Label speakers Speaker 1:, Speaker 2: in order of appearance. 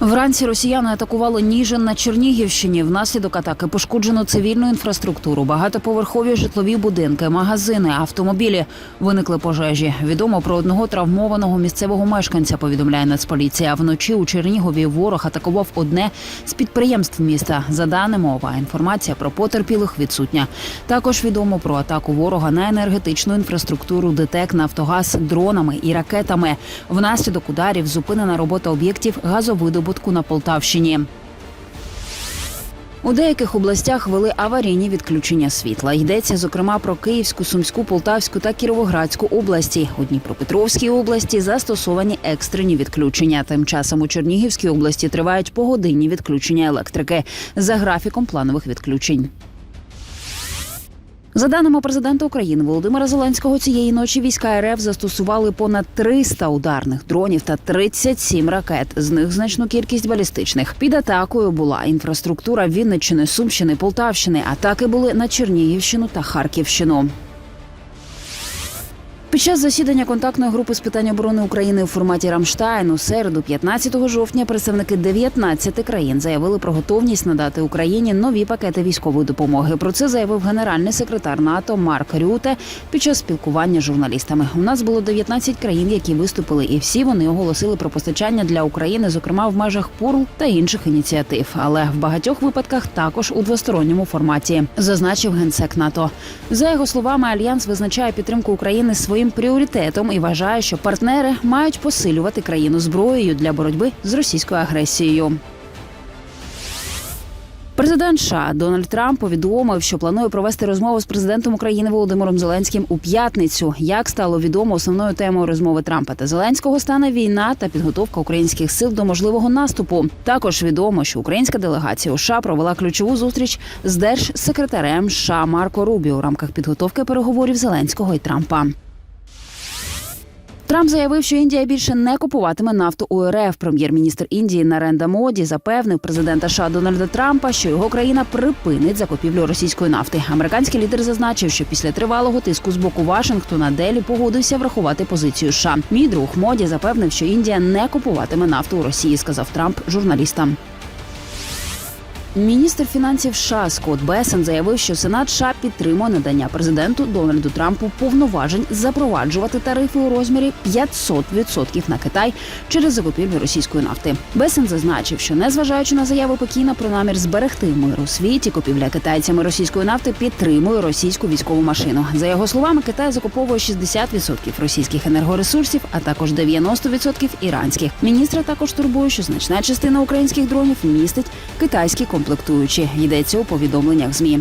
Speaker 1: Вранці росіяни атакували Ніжин на Чернігівщині. Внаслідок атаки пошкоджено цивільну інфраструктуру, багатоповерхові житлові будинки, магазини, автомобілі. Виникли пожежі. Відомо про одного травмованого місцевого мешканця. Повідомляє Нацполіція. Вночі у Чернігові ворог атакував одне з підприємств міста. За даними ОВА, інформація про потерпілих відсутня. Також відомо про атаку ворога на енергетичну інфраструктуру ДТЕК Нафтогаз дронами і ракетами. Внаслідок ударів зупинена робота об'єктів газовидобутку на Полтавщині. У деяких областях вели аварійні відключення світла. Йдеться зокрема про Київську, Сумську, Полтавську та Кіровоградську області. У Дніпропетровській області застосовані екстрені відключення. Тим часом у Чернігівській області тривають погодинні відключення електрики за графіком планових відключень. За даними президента України Володимира Зеленського, цієї ночі війська РФ застосували понад 300 ударних дронів та 37 ракет. З них значну кількість балістичних. Під атакою була інфраструктура Вінниччини, Сумщини, Полтавщини. Атаки були на Чернігівщину та Харківщину. Під час засідання контактної групи з питань оборони України у форматі Рамштайн у середу, 15 жовтня, представники 19 країн заявили про готовність надати Україні нові пакети військової допомоги. Про це заявив генеральний секретар НАТО Марк Рюте під час спілкування з журналістами. У нас було 19 країн, які виступили, і всі вони оголосили про постачання для України, зокрема в межах ПУРЛ та інших ініціатив. Але в багатьох випадках також у двосторонньому форматі, зазначив генсек НАТО. За його словами, альянс визначає підтримку України своїм пріоритетом і вважає, що партнери мають посилювати країну зброєю для боротьби з російською агресією. Президент США Дональд Трамп повідомив, що планує провести розмову з президентом України Володимиром Зеленським у п'ятницю. Як стало відомо, основною темою розмови Трампа та Зеленського стане війна та підготовка українських сил до можливого наступу. Також відомо, що українська делегація у США провела ключову зустріч з держсекретарем США Марко Рубіо у рамках підготовки переговорів Зеленського і Трампа. Трамп заявив, що Індія більше не купуватиме нафту у РФ. Прем'єр-міністр Індії Наренда Моді запевнив президента США Дональда Трампа, що його країна припинить закупівлю російської нафти. Американський лідер зазначив, що після тривалого тиску з боку Вашингтона Делі погодився врахувати позицію США. Мій друг Моді запевнив, що Індія не купуватиме нафту у Росії, сказав Трамп журналістам. Міністр фінансів США Скотт Бесен заявив, що Сенат США підтримує надання президенту Дональду Трампу повноважень запроваджувати тарифи у розмірі 500% на Китай через закупівлю російської нафти. Бесен зазначив, що незважаючи на заяви Пекіна про намір зберегти мир у світі, купівля китайцями російської нафти підтримує російську військову машину. За його словами, Китай закуповує 60% російських енергоресурсів, а також 90% іранських. Міністра також турбує, що значна частина українських дронів містить китайські комплектуючі. Йдеться у повідомленнях змі.